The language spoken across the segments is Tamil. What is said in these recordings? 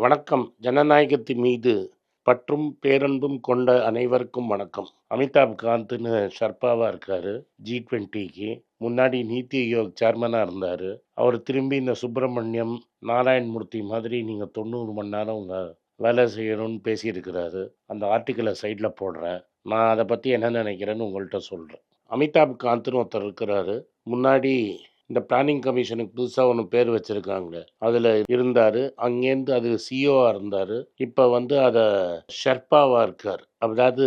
வணக்கம். ஜனநாயகத்தின் மீது பற்றும் பேரன்பும் கொண்ட அனைவருக்கும் வணக்கம். அமிதாப் காந்த்னு ஷர்பாவாக இருக்கார் ஜி டுவெண்ட்டிக்கு. முன்னாடி நீத்தி ஆயோக் சேர்மனாக இருந்தார். அவர் திரும்பி இந்த சுப்பிரமணியம் நாராயண்மூர்த்தி மாதிரி நீங்கள் தொண்ணூறு மணி நேரம் உங்கள் வேலை செய்யணும்னு பேசியிருக்கிறாரு. அந்த ஆர்டிக்கலை சைடில் போடுறேன். நான் அதை பற்றி என்ன நினைக்கிறேன்னு உங்கள்கிட்ட சொல்கிறேன் அமிதாப் காந்த்னு ஒருத்தர் இருக்கிறாரு. முன்னாடி இந்த பிளானிங் கமிஷனுக்கு புதுசாக ஒன்று பேர் வச்சுருக்காங்க. அதில் இருந்தார். அங்கேருந்து அது சிஓவாக இருந்தார். இப்போ வந்து அதை ஷெர்பாவாக இருக்கார். அதாவது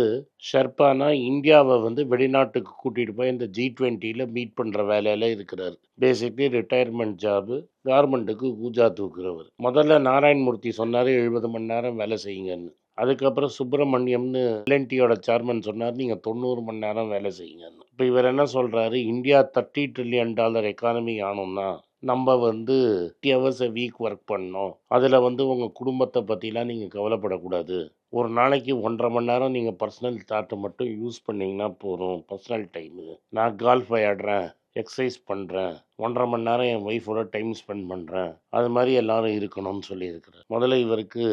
ஷெர்பானா இந்தியாவை வந்து வெளிநாட்டுக்கு கூட்டிகிட்டு போய் இந்த ஜி டுவெண்ட்டியில் மீட் பண்ணுற வேலையில் இருக்கிறார். பேசிக்லி ரிட்டையர்மெண்ட் ஜாபு கார்மெண்ட்டுக்கு கூஜா தூக்குறவர். முதல்ல நாராயண்மூர்த்தி சொன்னார் எழுபது மணி நேரம் வேலை செய்யுங்கன்னு. அதுக்கப்புறம் சுப்பிரமணியம்னு எல்என்டியோட சேர்மன் சொன்னார் நீங்கள் தொண்ணூறு மணி நேரம் வேலை செய்யுங்கன்னு. இப்போ இவர் என்ன சொல்கிறாரு India thirty trillion dollar economy ஆனோம்னா நம்ம வந்து fifty hours a week work பண்ணோம். அதில் வந்து உங்கள் குடும்பத்தை பற்றிலாம் நீங்கள் கவலைப்படக்கூடாது. ஒரு நாளைக்கு ஒன்றரை மணி நேரம் நீங்கள் பர்சனல் தாட்டை மட்டும் யூஸ் பண்ணிங்கன்னா போதும். பர்சனல் டைமு நான் கால்ஃப் விளையாடுறேன் எக்ஸசைஸ் பண்ணுறேன் ஒன்றரை மணி நேரம் என் ஒய்ஃபோட டைம் ஸ்பெண்ட் பண்ணுறேன் அது மாதிரி எல்லாரும் இருக்கணும்னு சொல்லியிருக்கிறேன் முதல்ல இவருக்கு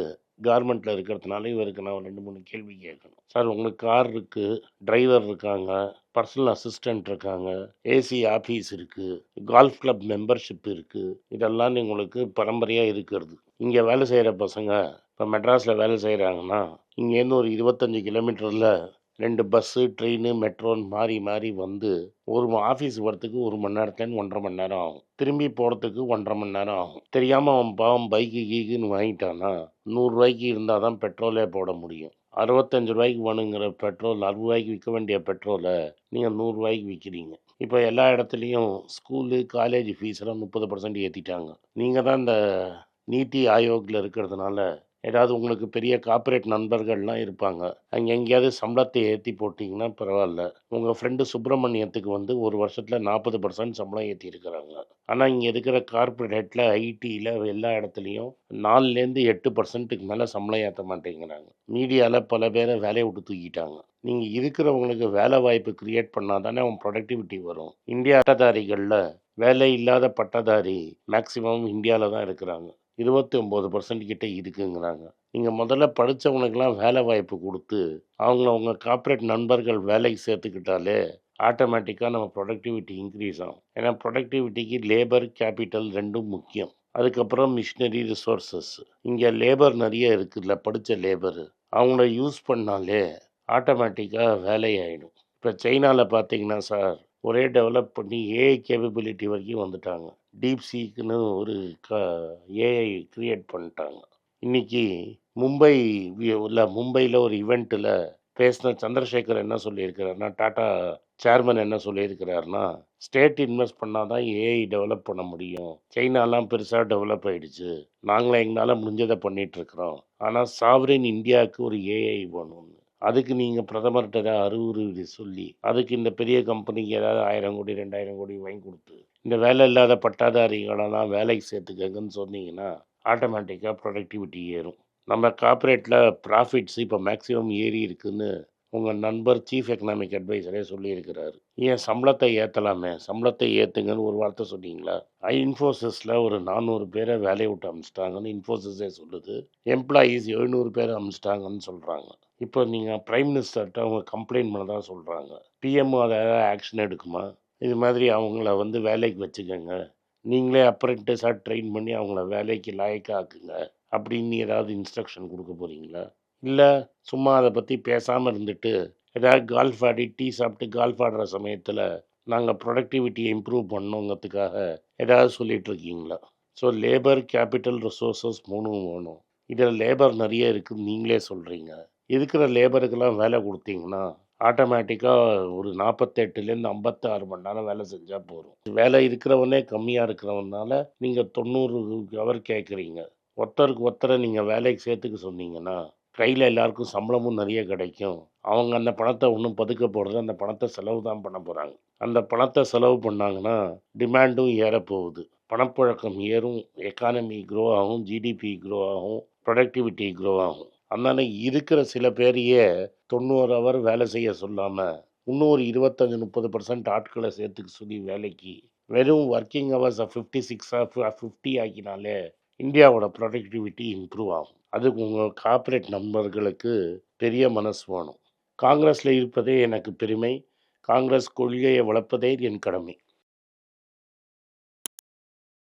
கார்மெண்ட்டில் இருக்கிறதுனால இவருக்கு நான் ரெண்டு மூணு கேள்வி கேட்கணும். சார் உங்களுக்கு கார் இருக்குது டிரைவர் இருக்காங்க பர்சனல் அசிஸ்டண்ட் இருக்காங்க ஏசி ஆஃபீஸ் இருக்குது கால்ஃப் கிளப் மெம்பர்ஷிப் இருக்குது இதெல்லாம் உங்களுக்கு பரம்பரையாக இருக்கிறது. இங்கே வேலை செய்கிற பசங்க இப்போ மெட்ராஸில் வேலை செய்கிறாங்கன்னா இங்கேருந்து ஒரு இருபத்தஞ்சி கிலோமீட்டரில் ரெண்டு பஸ்ஸு ட்ரெயின் மெட்ரோன்னு மாறி மாறி வந்து ஒரு ஆஃபீஸ் வரத்துக்கு ஒரு மணி நேரத்துலேருந்து ஒன்றரை மணி நேரம் ஆகும். திரும்பி போகிறதுக்கு ஒன்றரை மணி நேரம் ஆகும். தெரியாமல் அவன் பாவம் பைக்கு கீக்குன்னு வாங்கிட்டான்னா நூறுரூவாய்க்கு இருந்தால் தான் பெட்ரோலே போட முடியும். அறுபத்தஞ்சு ரூபாய்க்கு வேணுங்கிற பெட்ரோல் அறுபது ரூபாய்க்கு விற்க வேண்டிய பெட்ரோலை நீங்கள் நூறுரூவாய்க்கு விற்கிறீங்க இப்போ எல்லா இடத்துலையும் ஸ்கூலு காலேஜ் ஃபீஸெல்லாம் முப்பது பர்சன்ட் ஏற்றிட்டாங்க நீங்கள் தான் இந்த நீத்தி ஆயோக்கில் இருக்கிறதுனால ஏதாவது உங்களுக்கு பெரிய கார்ப்பரேட் நண்பர்கள்லாம் இருப்பாங்க. அங்கே எங்கேயாவது சம்பளத்தை ஏற்றி போட்டிங்கன்னா பரவாயில்ல. உங்கள் ஃப்ரெண்டு சுப்பிரமணியத்துக்கு வந்து ஒரு வருஷத்தில் நாற்பது பர்சன்ட் சம்பளம் ஏற்றிருக்கிறாங்க ஆனால் இங்கே இருக்கிற கார்ப்பரேட்டில் ஐடியில் எல்லா இடத்துலையும் நாலுலேருந்து எட்டு பர்சன்ட்டுக்கு மேலே சம்பளம் ஏற்ற மாட்டேங்கிறாங்க. மீடியாவில் பல பேரை வேலையை விட்டு தூக்கிட்டாங்க. நீங்கள் இருக்கிறவங்களுக்கு வேலை வாய்ப்பு க்ரியேட் பண்ணால் தானே அவன் ப்ரொடக்டிவிட்டி வரும். இந்தியா பட்டதாரிகளில் வேலை இல்லாத பட்டதாரி மேக்சிமம் இந்தியாவில் தான் இருக்கிறாங்க. இருபத்தி ஒம்பது பர்சன்ட் கிட்டே இருக்குங்கிறாங்க. நீங்கள் முதல்ல படித்தவனுக்கெல்லாம் வேலை வாய்ப்பு கொடுத்து அவங்கள அவங்க கார்ப்பரேட் நண்பர்கள் வேலைக்கு சேர்த்துக்கிட்டாலே ஆட்டோமேட்டிக்காக நம்ம ப்ரொடக்டிவிட்டி இன்க்ரீஸ் ஆகும். ஏன்னா ப்ரொடக்டிவிட்டிக்கு லேபர் கேபிட்டல் ரெண்டும் முக்கியம். அதுக்கப்புறம் மிஷினரி ரிசோர்ஸஸ் இங்கே லேபர் நிறைய இருக்குதுல்ல படித்த லேபர் அவங்கள யூஸ் பண்ணாலே ஆட்டோமேட்டிக்காக வேலையாயிடும் இப்போ சைனாவில் பார்த்தீங்கன்னா சார் ஒரே டெவலப் பண்ணி ஏஐ கேப்பபிலிட்டி வரைக்கும் வந்துட்டாங்க. டீப் சீக்குன்னு ஒரு க ஏஐ க்ரியேட் பண்ணிட்டாங்க. இன்றைக்கி மும்பை உள்ள மும்பையில் ஒரு இவெண்ட்டில் பேசின சந்திரசேகர் என்ன சொல்லியிருக்கிறாருன்னா டாட்டா சேர்மன் என்ன சொல்லியிருக்கிறாருன்னா ஸ்டேட் இன்வெஸ்ட் பண்ணால் தான் ஏஐ டெவலப் பண்ண முடியும். சைனாலாம் பெருசாக டெவலப் ஆகிடுச்சு நாங்களும் எங்களால் முடிஞ்சதை பண்ணிகிட்ருக்குறோம் ஆனால் சாவரின் இந்தியாவுக்கு ஒரு ஏஐ வேணும்னு. அதுக்கு நீங்கள் பிரதமர்கிட்ட ஏதாவது அறிவுறுதி சொல்லி அதுக்கு இந்த பெரிய கம்பெனிக்கு ஏதாவது ஆயிரம் கோடி ரெண்டாயிரம் கோடி வாங்கி கொடுத்து இந்த வேலை இல்லாத பட்டாதாரிகளெல்லாம் வேலைக்கு சேர்த்துக்கங்கன்னு சொன்னீங்கன்னா ஆட்டோமேட்டிக்காக ப்ரொடக்டிவிட்டி ஏறும். நம்ம கார்ப்பரேட்டில் ப்ராஃபிட்ஸ் இப்போ மேக்ஸிமம் ஏறி இருக்குன்னு உங்கள் நண்பர் சீஃப் எக்கனாமிக் அட்வைசரே சொல்லியிருக்கிறாரு. ஏன் சம்பளத்தை ஏற்றலாமே சம்பளத்தை ஏற்றுங்கன்னு ஒரு வார்த்தை சொன்னீங்களா? இன்ஃபோசிஸில் ஒரு நானூறு பேரை வேலையை விட்டு அமிச்சிட்டாங்கன்னு இன்ஃபோசிஸே சொல்லுது. எம்ப்ளாயீஸ் எழுநூறு பேரை அமிச்சிட்டாங்கன்னு சொல்கிறாங்க இப்போ நீங்கள் ப்ரைம் மினிஸ்டர்கிட்ட அவங்க கம்ப்ளைண்ட் பண்ண தான் சொல்கிறாங்க பிஎம் அதை ஆக்ஷன் எடுக்குமா? இது மாதிரி அவங்கள வந்து வேலைக்கு வச்சுக்கோங்க. நீங்களே அப்ரெண்டிஸாக ட்ரெயின் பண்ணி அவங்கள வேலைக்கு லாயக்காக்குங்க. அப்படின்னு ஏதாவது இன்ஸ்ட்ரக்ஷன் கொடுக்க போகிறீங்களா இல்லை சும்மா அதை பற்றி பேசாமல் இருந்துட்டு ஏதாவது கால்ஃப் ஆடி டீ சாப்பிட்டு கால்ஃப் ஆடுற சமயத்தில் நாங்கள் ப்ரொடக்டிவிட்டியை இம்ப்ரூவ் பண்ணோங்கிறதுக்காக ஏதாவது சொல்லிகிட்ருக்கீங்களா ஸோ லேபர் கேபிட்டல் ரிசோர்ஸஸ் மூணும் வேணும். இதில் லேபர் நிறைய இருக்குதுன்னு நீங்களே சொல்கிறீங்க இருக்கிற லேபருக்கெல்லாம் வேலை கொடுத்தீங்கன்னா ஆட்டோமேட்டிக்காக ஒரு நாற்பத்தெட்டுலேருந்து ஐம்பத்தாறு மணி நேரம் வேலை செஞ்சால் போதும். வேலை இருக்கிறவனே கம்மியாக இருக்கிறவனால நீங்கள் தொண்ணூறு அவர் கேட்குறீங்க ஒருத்தருக்கு ஒருத்தரை நீங்கள் வேலைக்கு சேர்த்துக்க சொன்னீங்கன்னா கையில் எல்லாருக்கும் சம்பளமும் நிறைய கிடைக்கும். அவங்க அந்த பணத்தை ஒன்றும் பதுக்க போகிறது அந்த பணத்தை செலவு தான் பண்ண போகிறாங்க அந்த பணத்தை செலவு பண்ணாங்கன்னா டிமாண்டும் ஏறப்போகுது. பணப்புழக்கம் ஏறும். எக்கானமி க்ரோ ஆகும். ஜிடிபி க்ரோ ஆகும். ப்ரொடக்டிவிட்டி க்ரோ ஆகும். அதனால் இருக்கிற சில பேரையே தொண்ணூறு ஹவர் வேலை செய்ய சொல்லாமல் இன்னும் ஒரு இருபத்தஞ்சி முப்பது பர்சன்ட் ஆட்களை சேர்த்துக்க சொல்லி வேலைக்கு வெறும் ஒர்க்கிங் ஹவர்ஸை ஃபிஃப்டி சிக்ஸாக ஃபிஃப்டி ஆக்கினாலே இந்தியாவோட ப்ரொடக்டிவிட்டி இம்ப்ரூவ் ஆகும். அதுக்கு உங்கள் கார்ப்பரேட் நண்பர்களுக்கு பெரிய மனசு வேணும். காங்கிரஸில் இருப்பதே எனக்கு பெருமை. காங்கிரஸ் கொள்கையை வளர்ப்பதே என் கடமை.